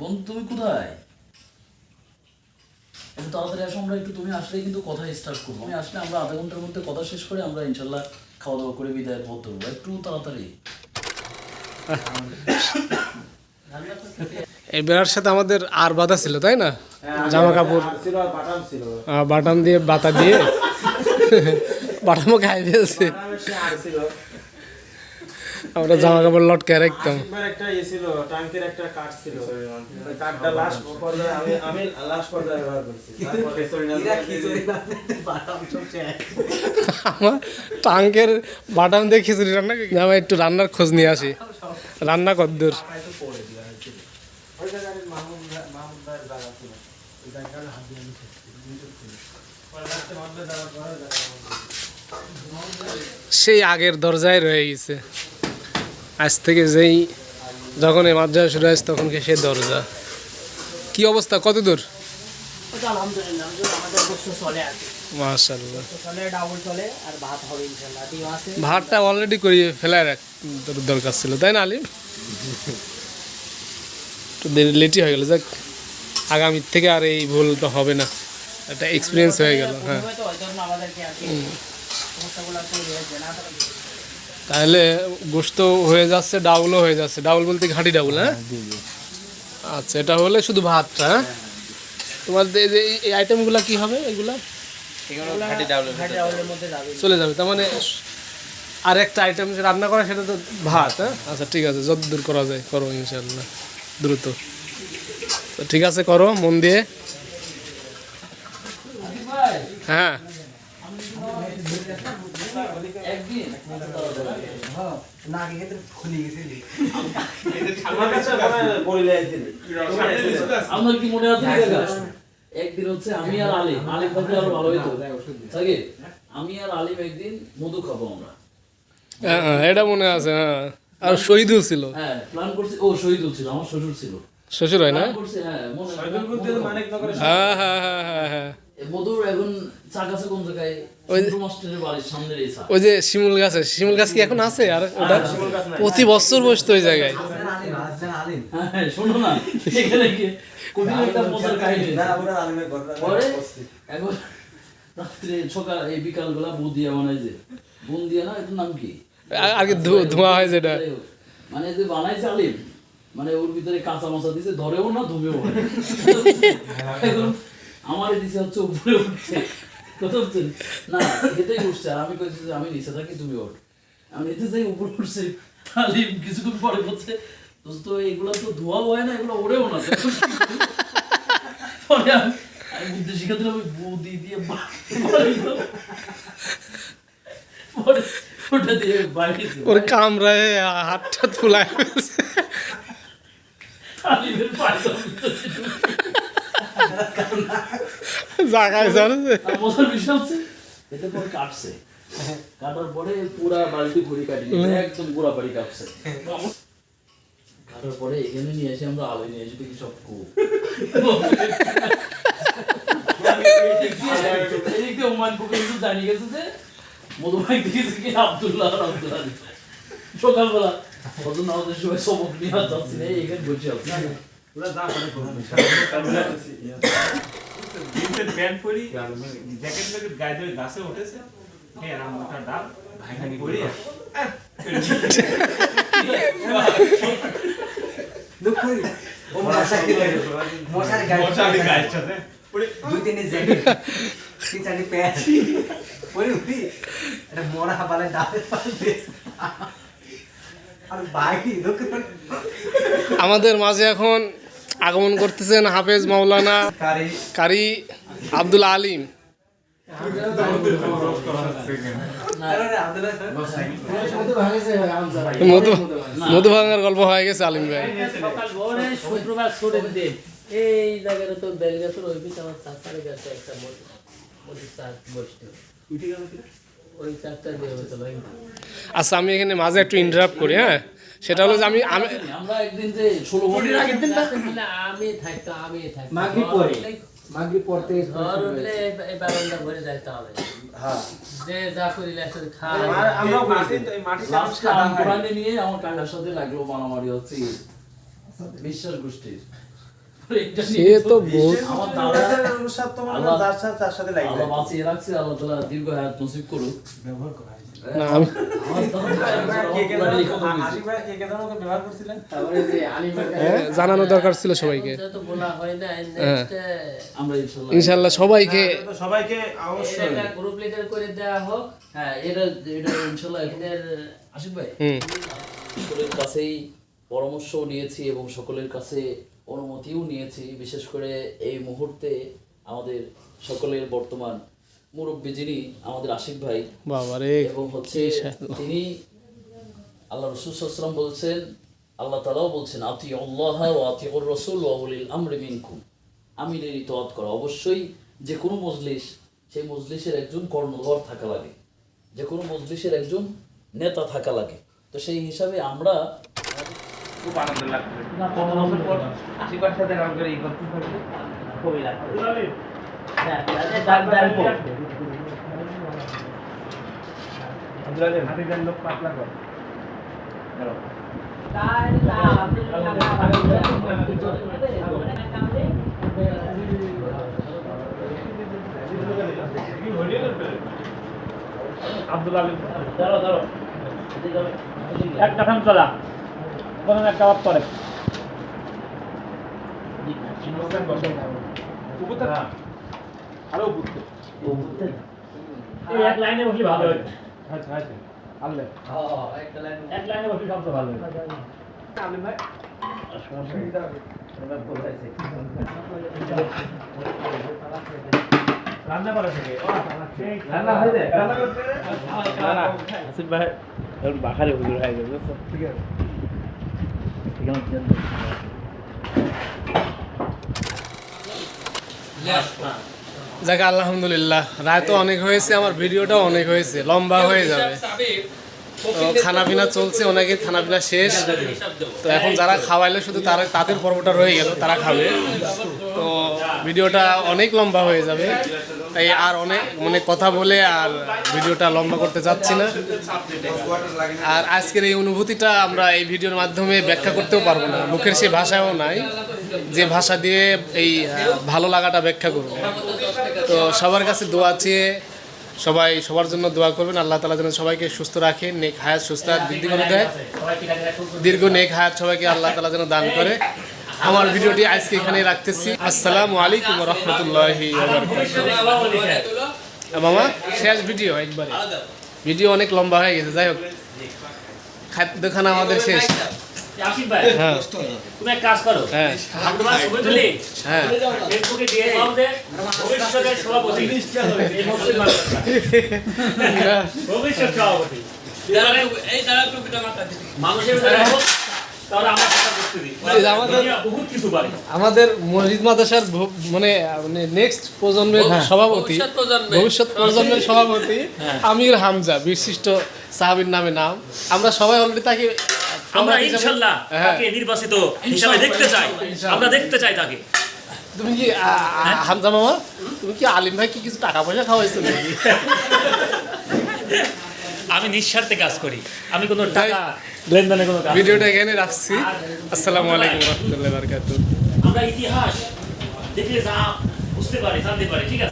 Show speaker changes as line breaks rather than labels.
বন্ধু, তুমি কোথায়? একটু তাড়াতাড়ি আসো, আমরা একটু তুমি আসলে কিন্তু কথা স্টার্ট করব। তুমি আসলে আমরা আধা ঘণ্টার মধ্যে কথা শেষ করে আমরা ইনশাল্লাহ খাওয়া দাওয়া করে বিদায় পথ ধরবো একটু তাড়াতাড়ি।
এই বেড়ার সাথে আমাদের আর বাধা ছিল, তাই না? জামা কাপড়।
বাটাম
দিয়ে, বাতা দিয়ে। বাটামও খাই ফেলছে
বাটামের সে আর ছিল
আমরা জামা কাপড় লটকে রাখতাম
একটা ইয়ে ছিল টাঙ্কের একটা কাঠ ছিল। ওই কাঠটা লাস্ট পর্যায়ে আমি আমি লাস্ট পর্যায়ে ব্যবহার করছি।
আমার টাঙ্কের বাটাম দিয়ে খিচুড়ি রান্না জামা একটু রান্নার খোঁজ নিয়ে আসি। রান্না কদ্দূর।
আমি।
সেই আগের দরজায় রয়ে গেছে। আজ থেকে যেই যখন এই মাদ্রাসা শুরু হয়েছে তখন কি সেই দরজা? কি অবস্থা? কত দূর? ভাতটা অলরেডি করিয়ে ফেলায় রাখ তোর দরকার ছিল তাই না আলিম? দেরি লেটই হয়ে গেল যাক। আগামী থেকে আর এই ভুলটা হবে না একটা এক্সপিরিয়েন্স হয়ে গেল হ্যাঁ। তাহলে গোস্ত হয়ে যাচ্ছে ডাউলও হয়ে যাচ্ছে। ডাউল বলতে ঘাঁটি ডাউল হ্যাঁ? আচ্ছা এটা হলে শুধু ভাতটা হ্যাঁ? তোমার এই যে এই আইটেমগুলো কি হবে এগুলা?
ঘাটি ডাউলের মধ্যে যাবে।
চলে যাবে তার মানে আর একটা আইটেম রান্না করা সেটা তো ভাত হ্যাঁ? আচ্ছা ঠিক আছে যত দূর করা যায় করো ইনশাল্লাহ দ্রুত। তো ঠিক আছে করো মন দিয়ে। হ্যাঁ
একদিন
আমার কাছে বলে দিলি
আপনার কি মনে আছে একদিন হচ্ছে আমি আর আলিম। আলিম থাকলে আরও ভালো হইতো। সাকিব আমি আর আলিম একদিন মধু খাব আমরা।
হ্যাঁ, হ্যাঁ, এটা মনে আছে হ্যাঁ। আর শহীদুল ছিল।
হ্যাঁ প্ল্যান করছি। ও শহীদুল ছিল আমার শ্বশুর ছিল।
শ্বশুর হয় না?
হ্যাঁ মনে।
মানিকনগরে
হ্যাঁ হ্যাঁ হ্যাঁ। হ্যাঁ হ্যাঁ
মধুর এখন কোন জায়গায়
ওই- যে শিমুল গাছ আছে শিমুল গাছ কি এখন আছে? আর ওটা প্রতি বছর বসতো ওই জায়গায়।
হ্যাঁ শোনো না এখানে গিয়ে কঠিন একটা মজার কাহিনী। এখন রাত্রে সকাল এই বিকাল বেলা বুদিয়া বানাই যে। বুন্দিয়া না এটার নাম কি?
আগে ধোঁয়া হয় যেটা।
মানে যে বানাইছে আলিম মানে ওর ভিতরে কাঁচা মাছা দিছে ধরেও না এখন আমার দিছে হচ্ছে উপরে উঠছে কথা হচ্ছে না এটাই উঠছে। আর আমি কইছি যে আমি নিচে থাকি তুমি ওঠ। আমি এতে যাই উপরে উঠছে। আলিম কিছুক্ষণ পরে বলছে দোস্ত এগুলো তো ধোয়া হয় না এগুলো ওড়েও না? পরে আমি বুদ্ধি শিখাতে আমি বুদ্ধি দিয়ে পরে ওটা দিয়ে বাইরে
ওর কামড়ায় হাত টাত ফুলায় ফেলছে। জাগায় জানছে
আর বিষয় হচ্ছে এতে পরে কাটছে। কাটার পরে পুরা বালতি ঘুরি কাটি একদম পুরা বাড়ি কাটছে। কাটার পরে এখানে নিয়ে এসে আমরা আলো নিয়ে এসে দেখি সব কু এদিক দিয়ে হুমায়ুন কিন্তু জানিয়ে গেছে যে মধুমাই দিয়েছে কি আব্দুল্লাহ আর আব্দুল আলী সকালবেলা হজর নামাজের সময় সবক নিয়ে যাচ্ছি না এখানে বসে আছি।
জিন্সের প্যান্ট পরি জ্যাকেট লাগে গায়ে ধরে গাছে উঠেছে। হ্যাঁ আর মোটা ডাল ভাঙি পরি। মশারি গায়ের সাথে।
দুই তিনটে জ্যাকেট তিন চারটে প্যান্ট। পরে উঠি। একটা মরা বালে ডালে পাল্টে আর
আমাদের মাঝে এখন আগমন করতেছেন হাফেজ মাওলানা
কারি।
কারি আব্দুল আলিম। মধু মধু ভাঙার গল্প হয়ে গেছে আলিম
শুক্রবার এই জায়গাটা তো ওই আমার চাচারে গাছে একটা ভাই।
আচ্ছা আমি এখানে মাঝে একটু ইন্টারাপ্ট করি হ্যাঁ? সেটা হলো যে আমি আমি
আমরা একদিন যে ষোলো ঘণ্টা
মানে আমি থাকতো আমি থাকতো
মাগরিব পরে। মাগরি পড়তে
ঘর উঠলে এই বারান্দা ভরে যাইতে হবে। হ্যাঁ। যে যা করিলে একসাথে খাই
আর আমরাও মাটি এই মাটি
লাস্টে আম কোরআনে নিয়ে আমার কাকার সাথে লাগল মারামারি হচ্ছে। বিশ্বাস গোষ্ঠীর।
সে তো বহুত
আমার দাদা
তো সাথে তার সাথে লাগে
আল্লাহ বাঁচিয়ে রাখছে আল্লাহ তালা দীর্ঘ হায়াত নসিব করুক।
ব্যবহার করা
না আমি
করছিলেন
হ্যাঁ, জানানো দরকার ছিল সবাইকে।
এটা তো বলা হয় না
হ্যাঁ।
নেক্সট
আমরা ইনশাল্লাহ
ইনশাল্লাহ সবাইকে
সবাইকে অবশ্যই
গ্রুপ লিডার করে দেওয়া হোক।
হ্যাঁ এটা এটা ইনশাল্লাহ
এদের
আশিক ভাই। সকলের কাছেই পরামর্শ নিয়েছি এবং সকলের কাছে অনুমতিও নিয়েছি। বিশেষ করে এই মুহূর্তে আমাদের সকলের বর্তমান মুরব্বী যিনি আমাদের আশিক ভাই।
বাবা রে
এবং হচ্ছে তিনি আল্লাহ রসুল সাল্লাম বলছেন আল্লাহ তালাও বলছেন আতি আল্লাহ ও আতি রসুল ওয়াউলিল আমরি মিনকুম। আমিরের ইতোয়াত করা। অবশ্যই যে কোনো মজলিস সেই মজলিসের একজন কর্ণধর থাকা লাগে। যে কোনো মজলিসের একজন নেতা থাকা লাগে। তো সেই হিসাবে আমরা
খুব আনন্দ লাগছে। কত বছর পর আশীর্বাদ সাথে রাম করে এই করতে থাকবে খুবই লাগছে
হাতিদের লোক পাতলা করে।
আব্দুল আলী এক কাঠাম চলা। কোনো একটা বাদ করে আরও এই এক লাইনে বসলে ভালো হয়। আচ্ছা আচ্ছা আল্লে এক লাইনে বসলে সবচেয়ে ভালো হয় রান্না করা থেকে? রান্না হয়ে যায়? রান্না করতে? না না। আসিফ ভাই এখন বাখারে হুজুর হয়ে যাবে বুঝছ? ঠিক আছে।
যাক, আলহামদুলিল্লাহ। রায় তো অনেক হয়েছে, আমার ভিডিওটাও অনেক হয়েছে, লম্বা হয়ে যাবে। তো খানা পিনা চলছে অনেকে খানা পিনা শেষ। তো এখন যারা খাওয়াইলে, শুধু তারা তাদের পর্বটা রয়ে গেল, তারা খাবে। তো ভিডিওটা অনেক লম্বা হয়ে যাবে। তাই আর অনেক মানে কথা বলে আর ভিডিওটা লম্বা করতে চাচ্ছি না। আর আজকের এই অনুভূতিটা আমরা এই ভিডিওর মাধ্যমে ব্যাখ্যা করতেও পারব না। মুখের সেই ভাষাও নাই, যে ভাষা দিয়ে এই ভালো লাগাটা ব্যাখ্যা করব। তো সবার কাছে দোয়া চেয়ে সবাই সবার জন্য দোয়া করবেন। আল্লাহ তালা যেন সবাইকে সুস্থ রাখেন নেক হায়াত, সুস্থ হায়াত বৃদ্ধি করে দেয়। দীর্ঘ নেক হায়াত সবাইকে আল্লাহ তালা যেন দান করে। আমার ভিডিওটি আজকে এখানে রাখতেছি। আসসালামু আলাইকুম রহমতুল্লাহি মামা শেষ ভিডিও একবারে। ভিডিও অনেক লম্বা হয়ে গেছে যাই হোক। খাদ্যখানা আমাদের শেষ। হ্যাঁ।
তুমি এক কাজ করো।
হ্যাঁ। হ্যাঁ।
ফেসবুকে দিয়ে দাও যে ভবিষ্যতের সভাপতি। এই মুসলিম মাদ্রাসা। ভবিষ্যৎ সভাপতি। মানুষের
আমাদের-
পারে
আমাদের মসজিদ মাদ্রাসার মানে মানে নেক্সট প্রজন্মের সভাপতি
ভবিষ্যৎ
প্রজন্মের। সভাপতি আমির হামজা বিশিষ্ট সাহাবীর নামে নাম। আমরা সবাই অলরেডি তাকে
আমরা ইনশাল্লাহ
হ্যাঁ।
তাকে নির্বাচিত হিসাবে দেখতে চাই। আমরা দেখতে চাই তাকে।
তুমি কি হামজা মামা? তুমি কি আলিম ভাই কি কিছু টাকা পয়সা খাওয়াইছো নাকি?
আমি নিঃস্বার্থে কাজ করি। আমি কোনো টাকা লেনদেনে কোনো কাজ
ভিডিওটা এখানে রাখছি। আসসালামু আলাইকুম রহমতুল্লাহ বারকাতুহ।
আমরা ইতিহাস দেখলে যা বুঝতে পারি জানতে পারি ঠিক আছে?